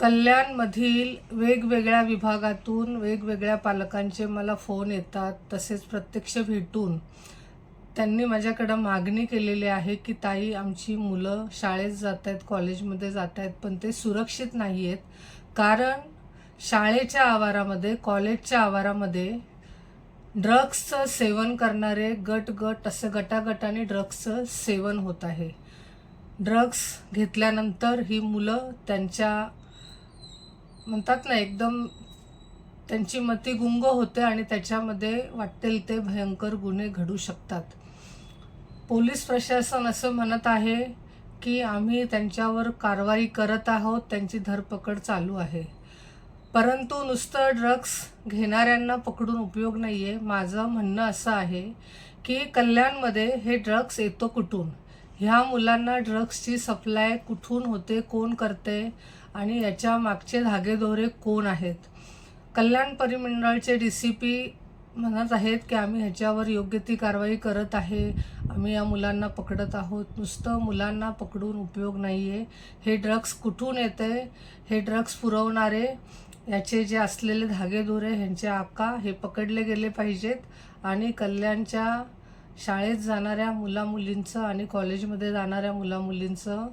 कल्याणमधील वेगवेगळ्या विभागातून वेगवेगळ्या पालकांचे मला फोन येतात तसेच प्रत्यक्ष भेटून. त्यांनी माझ्याकडं मागणी केलेली आहे की ताई आमची मुलं शाळेत जात आहेत कॉलेजमध्ये जात आहेत पण ते सुरक्षित नाही आहेत कारण शाळेच्या आवारामध्ये कॉलेजच्या आवारामध्ये ड्रग्सचं सेवन करणारे गट गट असं गटागटाने ड्रग्सचं सेवन होत आहे. ड्रग्स घेतल्यानंतर ही मुलं त्यांच्या म्हणतात ना एकदम त्यांची मती गुंग होते आणि त्याच्यामध्ये वाटेल ते भयंकर गुन्हे घडू शकतात. पोलीस प्रशासन असं म्हणत आहे की आम्ही त्यांच्यावर कारवाई करत आहोत त्यांची धरपकड चालू आहे. परंतु नुसतं ड्रग्स घेणाऱ्यांना पकडून उपयोग नाही आहे माझं म्हणणं असं आहे की कल्याणमध्ये हे ड्रग्स येतो कुठून? ह्या मुलांना ड्रग्सची सप्लाय कुठून होते? कोण करते? आणि याच्या मागचे धागेदोरे कोण आहेत? कल्याण परिमंडळचे डी सी पी म्हणत आहेत की आम्ही ह्याच्यावर योग्य ती कारवाई करत आहे. आम्ही या मुलांना पकडत आहोत. नुसतं मुलांना पकडून उपयोग नाही आहे हे ड्रग्स कुठून येते? हे ड्रग्स पुरवणारे याचे जे असलेले धागेदोरे ह्यांचे आका हे पकडले गेले पाहिजेत. आणि कल्याणच्या शाळेत जाणाऱ्या मुलामुलींचं आणि कॉलेजमध्ये जाणाऱ्या मुलामुलींचं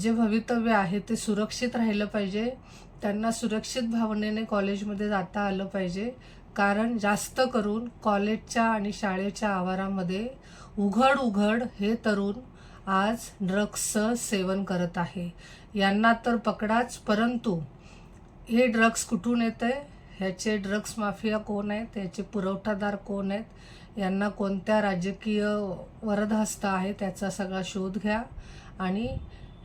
जे भवितव्य आहे ते सुरक्षित राहिलं पाहिजे. त्यांना सुरक्षित भावनेने कॉलेजमध्ये जाता आलं पाहिजे. कारण जास्त करून कॉलेजच्या आणि शाळेच्या आवारामध्ये उघड उघड हे तरुण आज ड्रग्सचं सेवन करत आहे. यांना तर पकडाच परंतु हे ड्रग्स कुठून येतं आहे ह्याचे ड्रग्स माफिया कोण आहेत? ह्याचे पुरवठादार कोण आहेत? यांना कोणत्या राजकीय वरदहस्त आहे? त्याचा सगळा शोध घ्या. आणि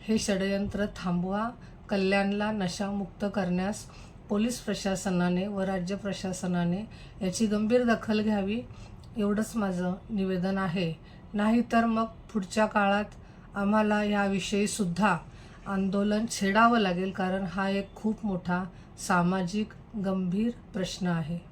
हे षडयंत्र थांबवा. कल्याणला नशामुक्त करण्यास पोलीस प्रशासनाने व राज्य प्रशासनाने याची गंभीर दखल घ्यावी एवढंच माझं निवेदन आहे. नाहीतर मग पुढच्या काळात आम्हाला याविषयीसुद्धा आंदोलन छेडावं लागेल कारण हा एक खूप मोठा सामाजिक गंभीर प्रश्न आहे.